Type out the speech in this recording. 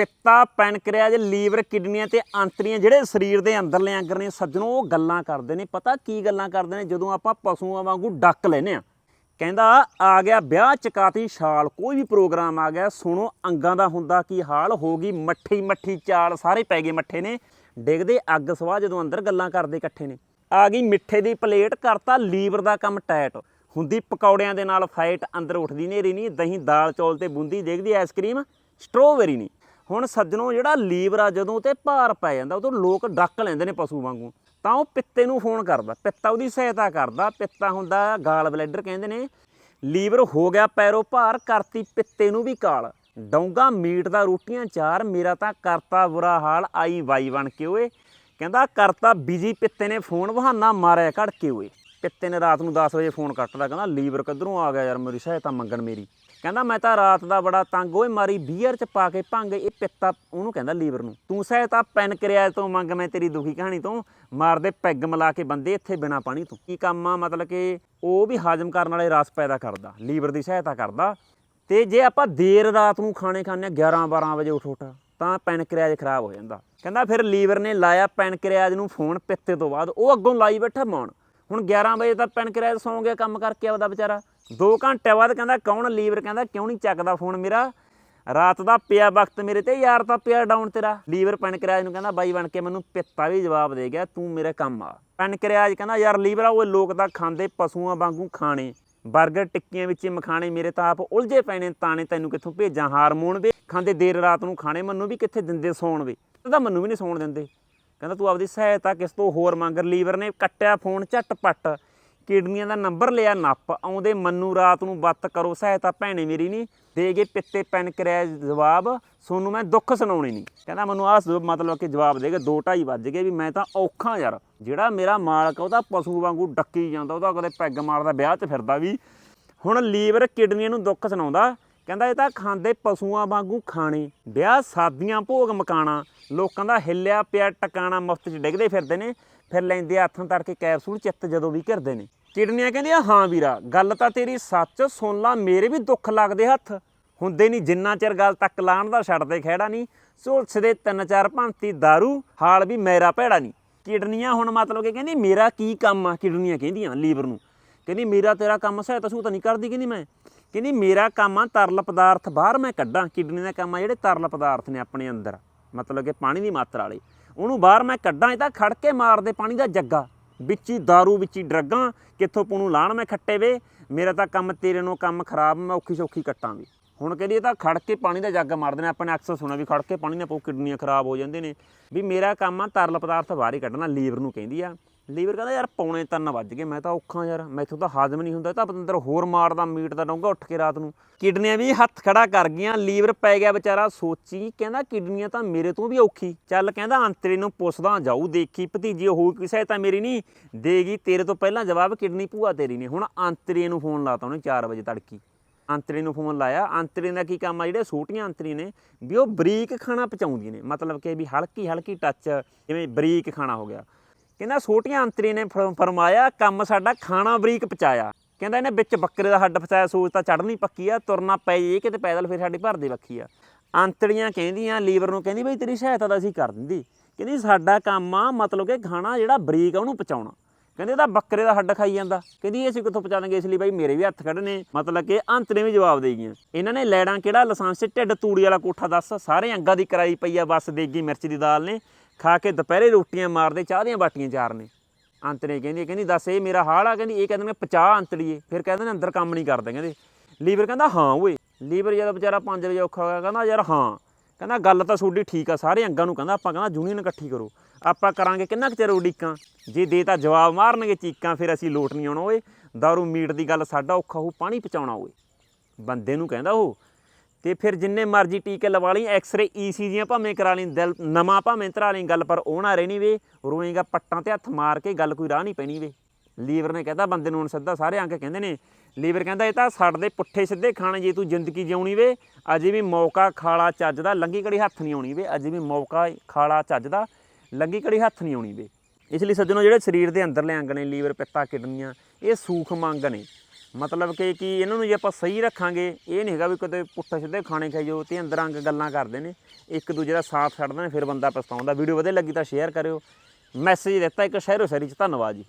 ਪਿੱਤਾ, ਪੈਨਕ੍ਰੀਆਜ, liver, ਕਿਡਨੀਆਂ ਤੇ ਆਂਤਰੀਆਂ ਜਿਹੜੇ ਸਰੀਰ ਦੇ ਅੰਦਰਲੇ ਅੰਗ ਨੇ, ਸੱਜਣੋ, ਉਹ ਗੱਲਾਂ ਕਰਦੇ ਨੇ। ਪਤਾ ਕੀ ਗੱਲਾਂ ਕਰਦੇ ਨੇ? ਜਦੋਂ ਆਪਾਂ ਪਸ਼ੂਆਂ ਵਾਂਗੂ ਡੱਕ ਲੈਨੇ ਆ ਕਹਿੰਦਾ, ਆ ਗਿਆ ਵਿਆਹ, ਚਕਾਤੀ ਛਾਲ, ਕੋਈ ਵੀ ਪ੍ਰੋਗਰਾਮ ਆ ਗਿਆ, ਸੁਣੋ, ਅੰਗਾਂ ਦਾ ਹੁੰਦਾ ਕੀ ਹਾਲ, ਹੋ ਗਈ ਮੱਠੀ ਮੱਠੀ ਚਾਲ, ਸਾਰੇ ਪੈ ਗਏ ਮੱਠੇ ਨੇ। ਡਿੱਗਦੇ ਅੱਗ ਸਵਾਹ ਜਦੋਂ ਅੰਦਰ ਗੱਲਾਂ ਕਰਦੇ ਇਕੱਠੇ ਨੇ। ਆ ਗਈ ਮਿੱਠੇ ਦੀ ਪਲੇਟ, ਕਰਤਾ ਲੀਵਰ ਦਾ ਕੰਮ ਟਾਈਟ ਹੁੰਦੀ ਪਕੌੜਿਆਂ ਦੇ ਨਾਲ ਫਾਈਟ, ਅੰਦਰ ਉੱਠਦੀ ਨੇਰੀ ਨਹੀਂ, ਦਹੀਂ ਦਾਲ ਚੌਲ ਤੇ ਬੂੰਦੀ, ਦੇਖਦੀ ਆਈਸਕ੍ਰੀਮ ਸਟ੍ਰਾਬੇਰੀ ਨਹੀਂ। ਹੁਣ ਸੱਜਣੋਂ ਜਿਹੜਾ ਲੀਵਰ ਆ, ਜਦੋਂ ਤੇ ਭਾਰ ਪੈ ਜਾਂਦਾ, ਉਦੋਂ ਲੋਕ ਡੱਕ ਲੈਂਦੇ ਨੇ ਪਸ਼ੂ ਵਾਂਗੂ। ਤਾਂ ਉਹ ਪਿੱਤੇ ਨੂੰ ਫੋਨ ਕਰਦਾ। ਪਿੱਤਾ ਉਹਦੀ ਸਹਾਇਤਾ ਕਰਦਾ। ਪਿੱਤਾ ਹੁੰਦਾ, ਗਾਲ ਬਲੈਡਰ ਕਹਿੰਦੇ ਨੇ, ਲੀਵਰ ਹੋ ਗਿਆ ਪੈਰੋ ਭਾਰ, ਕਰਤੀ ਪਿੱਤੇ ਨੂੰ ਵੀ ਕਾਲ। ਡੌਂਗਾ, ਮੀਟ ਦਾ ਰੋਟੀਆਂ ਚਾਰ, ਮੇਰਾ ਤਾਂ ਕਰਤਾ ਬੁਰਾ ਹਾਲ, ਆਈ ਵਾਈ ਬਣ ਕੇ ਓਏ। ਕਹਿੰਦਾ, ਕਰਤਾ ਬਿਜ਼ੀ ਪਿੱਤੇ ਨੇ ਫੋਨ, ਬਹਾਨਾ ਮਾਰਿਆ ਘੜ ਕੇ ਓਏ। ਪਿੱਤੇ ਨੇ ਰਾਤ ਨੂੰ 10 ਵਜੇ ਫੋਨ ਕੱਟਦਾ, ਕਹਿੰਦਾ, ਲੀਵਰ ਕਿੱਧਰੋਂ ਆ ਗਿਆ ਯਾਰ, ਮੇਰੀ ਸਹਾਇਤਾ ਮੰਗਣ ਮੇਰੀ। ਕਹਿੰਦਾ, ਮੈਂ ਤਾਂ ਰਾਤ ਦਾ ਬੜਾ ਤੰਗ ਓਏ, ਮਾਰੀ ਬੀਅਰ ਚ ਪਾ ਕੇ ਭੰਗ, ਇਹ ਪਿੱਤਾ ਉਹਨੂੰ ਕਹਿੰਦਾ ਲੀਵਰ ਨੂੰ। ਤੂੰ ਸਹਾਇਤਾ ਪੈਨ ਕਰਿਆ ਤੋਂ ਮੰਗ, ਮੈਂ ਤੇਰੀ ਦੁਖੀ ਕਹਾਣੀ ਤੋਂ। ਮਾਰਦੇ ਪੈਗ ਮਿਲਾ ਕੇ ਬੰਦੇ ਇੱਥੇ ਬਿਨਾ ਪਾਣੀ ਤੋਂ। ਕੀ ਕੰਮ ਆ? ਮਤਲਬ ਕਿ ਉਹ ਵੀ ਹਾਜ਼ਮ ਕਰਨ ਵਾਲੇ ਰਸ ਪੈਦਾ ਕਰਦਾ, ਲੀਵਰ ਦੀ ਸਹਾਇਤਾ ਕਰਦਾ। ਤੇ ਜੇ ਆਪਾਂ ਦੇਰ ਰਾਤ ਨੂੰ ਖਾਣੇ ਖਾਂਦੇ ਹਾਂ 11 12 ਵਜੇ ਉੱਠ ਉੱਠ, ਤਾਂ ਪੈਨਕ੍ਰੀਆਜ ਖਰਾਬ ਹੋ ਜਾਂਦਾ। ਕਹਿੰਦਾ, ਫਿਰ ਲੀਵਰ ਨੇ ਲਾਇਆ ਪੈਨਕ੍ਰੀਆਜ ਨੂੰ ਫੋਨ ਪਿੱਤੇ ਤੋਂ ਬਾਅਦ, ਉਹ ਅੱਗੋਂ ਲਾਈ ਬੈਠਾ ਮੌਣ। ਹੁਣ 11 ਵਜੇ ਤੱਕ ਪੈਨਕ੍ਰੀਆਜ ਸੌਂ ਗਿਆ ਕੰਮ ਕਰਕੇ ਆਪਦਾ ਵਿਚਾਰਾ। 2 ਘੰਟੇ ਬਾਅਦ ਕਹਿੰਦਾ, ਕੌਣ ਲੀਵਰ? ਕਹਿੰਦਾ, ਕਿਉਂ ਨਹੀਂ ਚੱਕਦਾ ਫੋਨ ਮੇਰਾ? ਰਾਤ ਦਾ ਪਿਆ ਵਕਤ ਮੇਰੇ ਤੇ, ਯਾਰ ਤਾਂ ਪਿਆ ਡਾਊਨ ਤੇਰਾ। ਲੀਵਰ ਪੈਨਕ੍ਰੀਆਜ ਨੂੰ ਕਹਿੰਦਾ, ਬਾਈ ਬਣ ਕੇ ਮੈਨੂੰ ਪਿੱਤਾ ਵੀ ਜਵਾਬ ਦੇ ਗਿਆ, ਤੂੰ ਮੇਰੇ ਕੰਮ ਆ। ਪੈਨਕ੍ਰੀਆਜ ਕਹਿੰਦਾ, ਯਾਰ ਲੀਵਰ ਆ, ਉਹ ਲੋਕ ਤਾਂ ਖਾਂਦੇ ਪਸ਼ੂਆਂ ਵਾਂਗੂ ਖਾਣੇ। 버ਗਰ ਟਿੱਕੀਆਂ ਵਿੱਚ ਮਖਾਣੇ, ਮੇਰੇ ਤਾਂ ਆਪ ਉਲਝੇ ਪੈਣੇ ਤਾਣੇ ਤੈਨੂੰ ਕਿੱਥੋਂ ਭੇਜਾਂ? ਹਾਰਮੋਨ ਵੇ, ਖਾਂਦੇ ਦੇਰ ਰਾਤ ਨੂੰ ਖਾਣੇ, ਮੈਨੂੰ ਵੀ ਕਿੱਥੇ ਦਿੰਦੇ ਸੌਣ ਵੇ? ਤਾਂ ਮੈਨੂੰ ਵੀ ਨਹੀਂ ਸੌਣ ਦਿੰਦੇ। ਕਹਿੰਦਾ ਤੂੰ ਆਪਦੀ ਸਹਾਇਤਾ ਕਿਸ ਤੋਂ ਹੋਰ ਮੰਗ ਲੀਵਰ ਨੇ ਕੱਟਿਆ ਫੋਨ ਝੱਟ-ਪੱਟ, ਕਿਡਨੀਆਂ ਦਾ ਨੰਬਰ ਲਿਆ ਨੱਪ, ਆਉਂਦੇ ਮੰਨੂ ਰਾਤ ਨੂੰ ਬੱਤ ਕਰੋ, ਸਹਾਇਤਾ ਭੈਣੇ ਮੇਰੀ ਨਹੀਂ ਦੇ ਗਏ ਪਿੱਤੇ ਪੈਨਕ੍ਰੀਆਜ ਜਵਾਬ, ਸੋਨੂੰ ਮੈਂ ਦੁੱਖ ਸੁਣਾਉਣੀ ਨਹੀਂ ਕਹਿੰਦਾ ਮੈਨੂੰ ਆਹ ਮਤਲਬ ਕਿ ਜਵਾਬ ਦੇ ਦੇਗੇ 2:30 ਵੱਜ ਗਏ ਵੀ ਮੈਂ ਤਾਂ ਔਖਾ ਯਾਰ, ਜਿਹੜਾ ਮੇਰਾ ਮਾਲਕ ਉਹਦਾ ਪਸ਼ੂ ਵਾਂਗੂ ਡੱਕੀ ਜਾਂਦਾ, ਉਹਦਾ ਕਦੇ ਪੈਗ ਮਾਰਦਾ, ਵਿਆਹ 'ਚ ਫਿਰਦਾ ਵੀ। ਹੁਣ ਲੀਵਰ ਕਿਡਨੀਆਂ ਨੂੰ ਦੁੱਖ ਸੁਣਾਉਂਦਾ ਕਹਿੰਦਾ ਇਹ ਤਾਂ ਖਾਂਦੇ ਪਸ਼ੂਆਂ ਵਾਂਗੂ ਖਾਣੇ, ਵਿਆਹ ਸਾਦੀਆਂ ਭੋਗ ਮਕਾਣਾ, ਲੋਕਾਂ ਦਾ ਹਿੱਲਿਆ ਪਿਆ ਟਿਕਾਣਾ, ਮੁਫਤ 'ਚ ਡਿੱਗਦੇ ਫਿਰਦੇ ਨੇ, ਫਿਰ ਲੈਂਦੇ ਆ ਹੱਥਾਂ ਤੜਕੇ ਕੈਪਸੂਲ ਚਿੱਤ ਜਦੋਂ ਵੀ ਘਿਰਦੇ ਨੇ। ਕਿਡਨੀਆਂ ਕਹਿੰਦੀਆਂ, ਹਾਂ ਵੀਰਾ, ਗੱਲ ਤਾਂ ਤੇਰੀ ਸੱਚ, ਸੁਣ ਲਾ, ਮੇਰੇ ਵੀ ਦੁੱਖ ਲੱਗਦੇ ਹੱਥ। ਹੁੰਦੇ ਨਹੀਂ ਜਿੰਨਾ ਚਿਰ ਗੱਲ ਤੱਕ ਲਾਣ ਦਾ ਛੱਡਦੇ ਖਹਿੜਾ ਨਹੀਂ ਝੋਲਸ ਦੇ ਤਿੰਨ ਚਾਰ ਭਾਂਤੀ दारू ਹਾਲ ਵੀ ਮੇਰਾ ਭੈੜਾ ਨਹੀਂ ਕਿਡਨੀਆਂ ਹੁਣ ਮਤਲਬ ਕਿ ਕਹਿੰਦੀ, ਮੇਰਾ ਕੀ ਕੰਮ ਆ? ਕਿਡਨੀਆਂ ਕਹਿੰਦੀਆਂ ਲੀਵਰ ਨੂੰ। ਕਹਿੰਦੀ, ਮੇਰਾ ਤੇਰਾ ਕੰਮ ਸਹਾਇਤਾ ਸੂ ਤਾਂ ਨਹੀਂ ਕਰਦੀ? ਕਹਿੰਦੀ ਮੈਂ। ਕਹਿੰਦੀ, ਮੇਰਾ ਕੰਮ ਆ ਤਰਲ ਪਦਾਰਥ ਬਾਹਰ ਮੈਂ ਕੱਢਾਂ, ਕਿਡਨੀ ਦਾ ਕੰਮ ਆ ਜਿਹੜੇ ਤਰਲ ਪਦਾਰਥ ਨੇ ਆਪਣੇ ਅੰਦਰ, ਮਤਲਬ ਕਿ ਪਾਣੀ ਦੀ ਮਾਤਰਾ ਵਾਲੇ। ਉਹਨੂੰ ਬਾਹਰ ਮੈਂ ਕੱਢਾਂ, ਇਹ ਤਾਂ ਖੜ ਕੇ ਮਾਰਦੇ ਪਾਣੀ ਦਾ ਜੱਗਾ। ਵਿੱਚ ਹੀ दारू ਵਿੱਚ ਹੀ ਡਰੱਗਾਂ, ਕਿੱਥੋਂ ਪੂਣੂ ਲਾਣ ਮੈਂ ਖੱਟੇ ਵੇ। ਮੇਰਾ ਤਾਂ ਕੰਮ ਤੇਰੇ ਨੂੰ ਕੰਮ ਖਰਾਬ, ਮੈਂ ਔਖੀ ਸੌਖੀ ਕੱਟਾਂ ਵੀ ਹੁਣ ਕਹਿੰਦੀ, ਇਹ ਤਾਂ ਖੜ ਕੇ ਪਾਣੀ ਦਾ ਜੱਗ ਮਾਰਦੇ ਨੇ ਆਪਾਂ ਨੇ ਅਕਸਰ ਸੁਣਿਆ ਵੀ ਖੜ ਕੇ ਪਾਣੀ ਨਾਲ ਪੋ ਕਿਡਨੀਆਂ ਖਰਾਬ ਹੋ ਜਾਂਦੇ ਨੇ। ਵੀ ਮੇਰਾ ਕੰਮ ਆ ਤਰਲ ਪਦਾਰਥ ਬਾਹਰ ਹੀ ਕੱਢਣਾ, ਲੀਵਰ ਨੂੰ ਕਹਿੰਦੀ ਆ। ਲੀਵਰ ਕਹਿੰਦਾ ਯਾਰ ਪੌਣੇ ਤਿੰਨ ਵੱਜ ਗਏ, ਮੈਂ ਤਾਂ ਔਖਾ ਯਾਰ ਮੈਥੋਂ ਤਾਂ ਹਾਜ਼ਮ ਨਹੀਂ ਹੁੰਦਾ, ਇਹ ਤਾਂ ਪਤੰਦਰ ਹੋਰ ਮਾਰਦਾ ਮੀਟ ਦਾ ਡੋਂਗਾ ਉੱਠ ਕੇ ਰਾਤ ਨੂੰ। ਕਿਡਨੀਆਂ ਵੀ ਹੱਥ ਖੜਾ ਕਰ ਗਈਆਂ, ਲੀਵਰ ਪੈ ਗਿਆ ਵਿਚਾਰਾ, ਸੋਚੀ, ਕਹਿੰਦਾ ਕਿਡਨੀਆਂ ਤਾਂ ਮੇਰੇ ਤੋਂ ਵੀ ਔਖੀ। ਚੱਲ ਕਹਿੰਦਾ ਅੰਤਰੇ ਨੂੰ ਪੁੱਛਦਾ, ਜਾਊ ਦੇਖੀ, ਭਤੀਜੀ ਹੋਊ ਕਿਸੇ ਤਾਂ ਮੇਰੀ ਨਹੀਂ, ਦੇਗੀ, ਤੇਰੇ ਤੋਂ ਪਹਿਲਾਂ ਜਵਾਬ ਕਿਡਨੀ ਭੂਆ ਤੇਰੀ ਨੇ। ਹੁਣ ਅੰਤਰੇ ਨੂੰ ਫੋਨ ਲਾਤਾ ਉਹਨੇ 4 ਵਜੇ ਤੜਕੀ। ਅੰਤਰੀ ਨੂੰ ਫੋਨ ਲਾਇਆ, ਅੰਤਰੀ ਦਾ ਕੀ ਕੰਮ ਆ, ਜਿਹੜੇ ਛੋਟੀਆਂ ਅੰਤਰੀ ਨੇ, ਵੀ ਉਹ ਬਰੀਕ ਖਾਣਾ ਪਚਾਉਂਦੀਆਂ ਨੇ। ਮਤਲਬ ਕਿ ਵੀ ਹਲਕੀ ਹਲਕੀ ਟੱਚ ਜਿਵੇਂ ਬਰੀਕ ਖਾਣਾ ਹੋ ਗਿਆ। ਕਹਿੰਦਾ ਛੋਟੀਆਂ ਅੰਤਰੀ ਨੇ ਫਰ- ਫਰਮਾਇਆ, ਕੰਮ ਸਾਡਾ ਖਾਣਾ ਬਰੀਕ ਪਚਾਇਆ। ਕਹਿੰਦਾ ਇਹਨੇ ਵਿੱਚ ਬੱਕਰੇ ਦਾ ਹੱਡ ਫਸਾਇਆ ਸੋਚ ਤਾਂ ਚੜ੍ਹਨੀ ਪੱਕੀ ਆ, ਤੁਰਨਾ ਪੈ ਜੇ ਕਿਤੇ ਪੈਦਲ ਫਿਰ ਸਾਡੀ ਭਰ ਭਰਦੀ ਵੱਖੀ ਆ। ਅੰਤੜੀਆਂ ਕਹਿੰਦੀਆਂ, ਲੀਵਰ ਨੂੰ ਕਹਿੰਦੀ, ਬਈ ਤੇਰੀ ਸਹਾਇਤਾ ਤਾਂ ਅਸੀਂ ਕਰ ਦਿੰਦੀ। ਕਹਿੰਦੀ, ਸਾਡਾ ਕੰਮ ਆ, ਮਤਲਬ ਕਿ ਖਾਣਾ ਜਿਹੜਾ ਬਰੀਕ ਆ, ਉਹਨੂੰ ਪਚਾਉਣਾ। ਕਹਿੰਦੇ, ਇਹਦਾ ਬੱਕਰੇ ਦਾ ਹੱਡ ਖਾਈ ਜਾਂਦਾ। ਕਹਿੰਦੀ ਅਸੀਂ ਕਿੱਥੋਂ ਪਹੁੰਚਾਵਾਂਗੇ ਇਸ ਲਈ ਬਾਈ ਮੇਰੇ ਵੀ ਹੱਥ ਖੜਨੇ ਮਤਲਬ ਕਿ ਅੰਤ ਵੀ ਜਵਾਬ ਦੇ ਗਈਆਂ। ਇਹਨਾਂ ਨੇ ਲੈਣਾ ਕਿਹੜਾ? ਲਾਇਸੈਂਸ ਢਿੱਡ ਤੂੜੀ ਵਾਲਾ ਕੋਠਾ ਦੱਸ, ਸਾਰੇ ਅੰਗਾਂ ਦੀ ਕਰਾਈ ਪਈ ਆ, ਬਸ, ਦੇਗੀ ਮਿਰਚ ਦੀ ਦਾਲ ਨੇ। ਖਾ ਕੇ ਦੁਪਹਿਰੇ ਰੋਟੀਆਂ ਮਾਰਦੇ, ਚਾਹ ਦੀਆਂ ਬਾਟੀਆਂ ਚਾਰਨੇ। ਅੰਤ ਨੇ ਕਹਿੰਦੀ ਕਹਿੰਦੀ, ਦੱਸ, ਇਹ ਮੇਰਾ ਹਾਲ ਆ। ਕਹਿੰਦੀ, ਇਹ ਕਹਿੰਦੇ ਮੈਂ 50 ਅੰਤੜੀਏ। ਫਿਰ ਕਹਿੰਦੇ ਨੇ ਅੰਦਰ ਕੰਮ ਨਹੀਂ ਕਰਦੇ। ਕਹਿੰਦੇ, ਲੀਵਰ ਕਹਿੰਦਾ, ਹਾਂ ਓਏ। ਲੀਵਰ ਜਦੋਂ ਵਿਚਾਰਾ 5 ਵਜੇ ਔਖਾ ਹੋਇਆ, ਕਹਿੰਦਾ, ਯਾਰ ਹਾਂ। ਕਹਿੰਦਾ, ਗੱਲ ਤਾਂ ਤੁਹਾਡੀ ਠੀਕ ਆ, ਸਾਰੇ ਅੰਗਾਂ ਨੂੰ ਕਹਿੰਦਾ, ਆਪਾਂ ਕਹਿੰਦਾ ਯੂਨੀਅਨ ਇਕੱਠੀ ਕਰੋ। ਆਪਾਂ ਕਰਾਂਗੇ ਕਿੰਨਾ ਕੁ ਚਿਰ ਉਡੀਕਾਂ? ਜੇ ਦੇ ਤਾਂ ਜਵਾਬ ਮਾਰਨਗੇ ਚੀਕਾਂ, ਫਿਰ ਅਸੀਂ ਲੋਟ ਨਹੀਂ ਆਉਣਾ, ਓਏ। ਦਾਰੂ ਮੀਟ ਦੀ ਗੱਲ ਸਾਡਾ ਔਖਾ ਹੋ ਪਾਣੀ ਪਚਾਉਣਾ ਓਏ। ਬੰਦੇ ਨੂੰ ਕਹਿੰਦਾ ਉਹ ਤੇ ਫਿਰ ਜਿੰਨੇ ਮਰਜ਼ੀ ਟੀਕੇ ਲਵਾ ਲਈ ਐਕਸ-ਰੇ ਈਸੀਜੀਆਂ ਭਾਵੇਂ ਕਰਾ ਲਈ, ਦਿਲ, ਨਵਾਂ ਭਾਵੇਂ ਧਰਾ ਲਈ, ਗੱਲ ਪਰ ਉਹ ਨਾ ਰਹਿਣੀ ਵੇ, ਰੋਏਗਾ ਪੱਟਾਂ ਤੇ ਹੱਥ ਮਾਰ ਕੇ ਗੱਲ ਕੋਈ ਰਾਹ ਨਹੀਂ ਪੈਣੀ ਵੇ। ਲੀਵਰ ਨੇ ਕਹਿੰਦਾ ਬੰਦੇ ਨੂੰ ਹੁਣ ਸਿੱਧਾ ਸਾਰੇ ਆ ਕਹਿੰਦੇ ਨੇ। ਲੀਵਰ ਕਹਿੰਦਾ, ਇਹ ਤਾਂ ਛੱਡ ਦੇ ਪੁੱਠੇ ਸਿੱਧੇ ਖਾਣੇ ਜੇ ਤੂੰ ਜ਼ਿੰਦਗੀ ਜਿਉਣੀ ਵੇ, ਅਜੇ ਵੀ ਮੌਕਾ ਖਾਲਾ ਚੱਜ ਦਾ ਲੰਗੀ ਕੜੀ ਹੱਥ ਨਹੀਂ ਆਉਣੀ ਵੇ, ਅਜੇ ਵੀ ਮੌਕਾ ਖਾਲਾ ਚੱਜ ਦਾ ਲੰਗੀ ਕੜੀ ਹੱਥ ਨਹੀਂ ਆਉਣੀ ਵੇ। ਇਸ ਲਈ ਸੱਜਣੋ, ਜਿਹੜੇ ਸਰੀਰ ਦੇ ਅੰਦਰਲੇ ਅੰਗ ਨੇ, ਲੀਵਰ, ਪਿੱਤਾ, ਕਿਡਨੀਆਂ, ਇਹ ਸੂਖਮ ਅੰਗ ਨੇ। ਮਤਲਬ ਕਿ ਕੀ ਇਹਨਾਂ ਨੂੰ ਜੇ ਆਪਾਂ ਸਹੀ ਰੱਖਾਂਗੇ, ਇਹ ਨਹੀਂ ਹੈਗਾ ਵੀ ਕਦੇ ਪੁੱਠੇ ਸਿੱਧੇ ਖਾਣੇ ਖਾਈ ਜਾਓ, ਤੇ ਅੰਦਰ ਅੰਗ ਗੱਲਾਂ ਕਰਦੇ ਨੇ, ਇੱਕ ਦੂਜੇ ਦਾ ਸਾਥ ਛੱਡਦੇ ਨੇ, ਫਿਰ ਬੰਦਾ ਪਛਤਾਉਂਦਾ। ਵੀਡੀਓ ਵਧੀਆ ਲੱਗੀ ਤਾਂ ਸ਼ੇਅਰ ਕਰਿਓ। ਮੈਸੇਜ ਦਿੱਤਾ ਇੱਕ ਸ਼ਹਿਰੋ ਸ਼ਹਿਰੀ ਚ, ਧੰਨਵਾਦ ਜੀ।